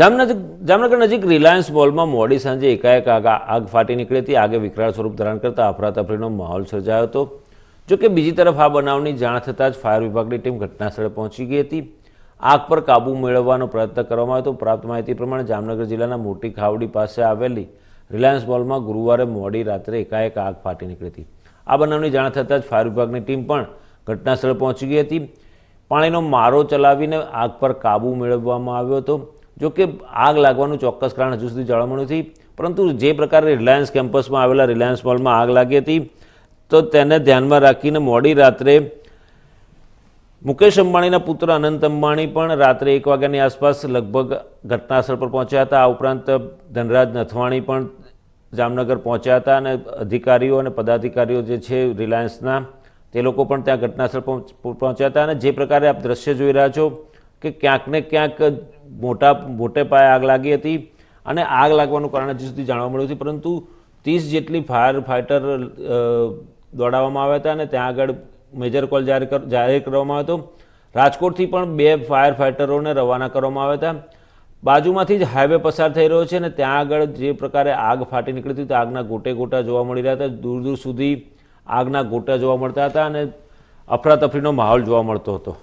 જામનગર જામનગર નજીક રિલાયન્સ મોલમાં મોડી સાંજે એકાએક આગ આગ ફાટી નીકળી હતી. આગે વિકરાળ સ્વરૂપ ધારણ કરતા અફરાતફરીનો માહોલ સર્જાયો હતો. જો કે બીજી તરફ આ બનાવની જાણ થતાં જ ફાયર વિભાગની ટીમ ઘટનાસ્થળે પહોંચી ગઈ હતી. આગ પર કાબૂ મેળવવાનો પ્રયત્ન કરવામાં આવ્યો હતો. પ્રાપ્ત માહિતી પ્રમાણે જામનગર જિલ્લાના મોટી ખાવડી પાસે આવેલી રિલાયન્સ મોલમાં ગુરુવારે મોડી રાત્રે એકાએક આગ ફાટી નીકળી હતી. આ બનાવની જાણ થતાં જ ફાયર વિભાગની ટીમ પણ ઘટનાસ્થળે પહોંચી ગઈ હતી. પાણીનો મારો ચલાવીને આગ પર કાબૂ મેળવવામાં આવ્યો હતો. જો કે આગ લાગવાનું ચોક્કસ કારણ હજુ સુધી જાણવા મળ્યું નથી. પરંતુ જે પ્રકારે રિલાયન્સ કેમ્પસમાં આવેલા રિલાયન્સ મોલમાં આગ લાગી હતી, તો તેને ધ્યાનમાં રાખીને મોડી રાત્રે મુકેશ અંબાણીના પુત્ર અનંત અંબાણી પણ રાત્રે એક વાગ્યાની આસપાસ લગભગ ઘટનાસ્થળ પર પહોંચ્યા હતા. આ ઉપરાંત ધનરાજ નથવાણી પણ જામનગર પહોંચ્યા હતા અને અધિકારીઓ અને પદાધિકારીઓ જે છે રિલાયન્સના, તે લોકો પણ ત્યાં ઘટનાસ્થળ પહોંચ- પહોંચ્યા હતા. અને જે પ્રકારે આપ દ્રશ્ય જોઈ રહ્યા છો કે ક્યાંક ને ક્યાંક મોટા મોટે પાયે આગ લાગી હતી અને આગ લાગવાનું કારણ હજી સુધી જાણવા મળ્યું હતું પરંતુ ત્રીસ જેટલી ફાયર ફાઇટર દોડાવવામાં આવ્યા હતા અને ત્યાં આગળ મેજર કોલ જાહેર જાહેર કરવામાં આવ્યો હતો. રાજકોટથી પણ બે ફાયર ફાઇટરોને રવાના કરવામાં આવ્યા હતા. બાજુમાંથી જ હાઈવે પસાર થઈ રહ્યો છે અને ત્યાં આગળ જે પ્રકારે આગ ફાટી નીકળી હતી, તો આગના ગોટે ગોટા જોવા મળી રહ્યા હતા. દૂર દૂર સુધી આગના ગોટા જોવા મળતા હતા અને અફરાતફરીનો માહોલ જોવા મળતો હતો.